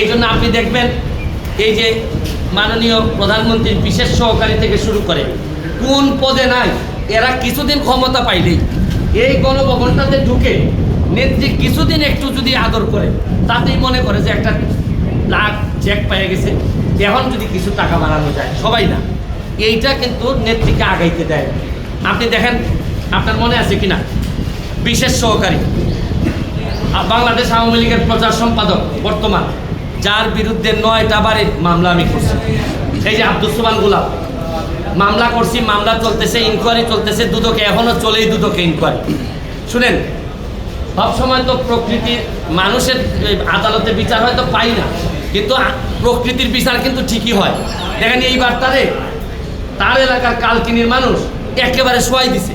এই জন্য আপনি দেখবেন এই যে মাননীয় প্রধানমন্ত্রীর বিশেষ সহকারী থেকে শুরু করে, কোন পদে নাই, এরা কিছুদিন ক্ষমতা পাইলেই এই গণভবনটাতে ঢুকে নেত্রী কিছুদিন একটু যদি আদর করে, তাতেই মনে করে যে একটা লাখ চেক পেয়ে গেছে। এখন যদি কিছু টাকা বাড়ানো যায়, সবাই না। এইটা কিন্তু নেত্রীকে আগাইতে দেয়। আপনি দেখেন, আপনার মনে আছে কিনা? বিশেষ সহকারী। বাংলাদেশ আওয়ামী লীগের প্রচার সম্পাদক, বর্তমান। যার বিরুদ্ধে নয়টা বারে মামলা আমি করছি। এই যে আব্দুল সুমান গুলাব মামলা করছি, মামলা চলতেছে ইনকোয়ারি চলতেছে, দুদকে এখনও চলেই দুদকে ইনকোয়ারি শুনেন সবসময় তো প্রকৃতির মানুষের আদালতে বিচার হয়তো পাই না। কিন্তু প্রকৃতির বিচার কিন্তু ঠিকই হয়। দেখেন এইবার তারে তার এলাকার কালকিনির মানুষ একেবারে শোয়াই দিছে।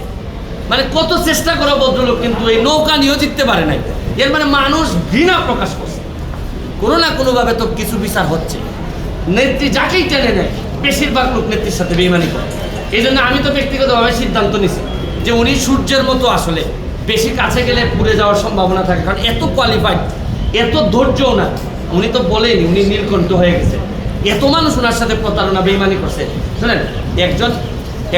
মানে কত চেষ্টা করো ভদ্রলোক কিন্তু এই নৌকা নিয়েও জিততে পারে নাই। এর মানে মানুষ ঘৃণা প্রকাশ করছে। কোনো না কোনোভাবে তো কিছু বিচার হচ্ছে। নেত্রী যাকেই টেনে নেয়, বেশিরভাগ লোক নেত্রীর সাথে বেইমানি করে। এই জন্য আমি তো ব্যক্তিগতভাবে সিদ্ধান্ত নিছি যে উনি সূর্যের মতো আসলে বেশি কাছে গেলে পুড়ে যাওয়ার সম্ভাবনা থাকে, কারণ এত কোয়ালিফাইড এত ধৈর্যও না। উনি তো বলেনি উনি নীলকণ্ঠ হয়ে গেছে। এত মানুষ ওনার সাথে প্রতারণা, বেইমানি করছে। শোনেন, একজন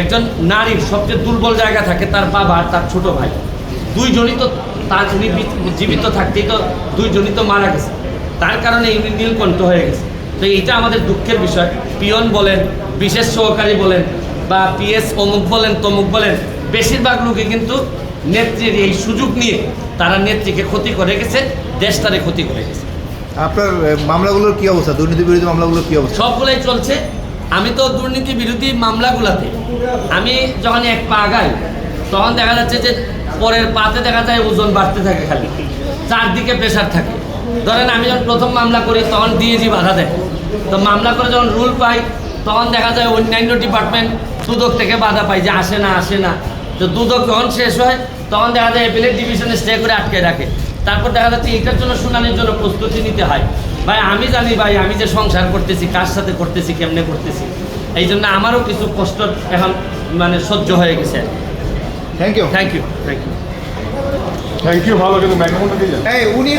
একজন নারীর সবচেয়ে দুর্বল জায়গা থাকে তার বাবা আর তার ছোট ভাই। দুইজনই তো তার, উনি জীবিত থাকতেই তো দুইজনই তো মারা গেছে। তার কারণে উনি নীলকণ্ঠ হয়ে গেছে। তো এটা আমাদের দুঃখের বিষয়। পিয়ন বলেন বিশেষ সহকারী বলেন বা পিএস অমুক বলেন তমুক বলেন বেশিরভাগ লোকে কিন্তু নেত্রীর এই সুযোগ নিয়ে তারা নেত্রীকে ক্ষতি করে গেছে দেশটারে ক্ষতি করে গেছে। আপনার মামলাগুলোর কি অবস্থা? দুর্নীতি বিরোধী মামলাগুলোর কি অবস্থা? সবগুলোই চলছে। আমি তো দুর্নীতি বিরোধী মামলাগুলোতে আমি যখন এক পা আগাই তখন দেখা যাচ্ছে যে পরের পাতে দেখা যায় ওজন বাড়তে থাকে খালি। চারদিকে প্রেশার থাকে। ধরেন আমি যখন প্রথম মামলা করি তখন ডিএজি বাধা দেয়। তো মামলা করে যখন রুল পাই তখন দেখা যায় অন্যান্য ডিপার্টমেন্ট দুদক থেকে বাধা পাই যে আসে না আসে না। তো দুদক যখন শেষ হয় তখন দেখা যায় এপিলেট ডিভিশনে স্টে করে আটকে রাখে। তারপর দেখা যাচ্ছে এটার জন্য শুনানির জন্য প্রস্তুতি নিতে হয়। ভাই আমি জানি ভাই আমি যে সংসার করতেছি কার সাথে করতেছি কেমনে করতেছি। এই জন্য আমারও কিছু কষ্ট এখন মানে সহ্য হয়ে গেছে। Thank you thank you thank you thank you ভালো কিন্তু উনি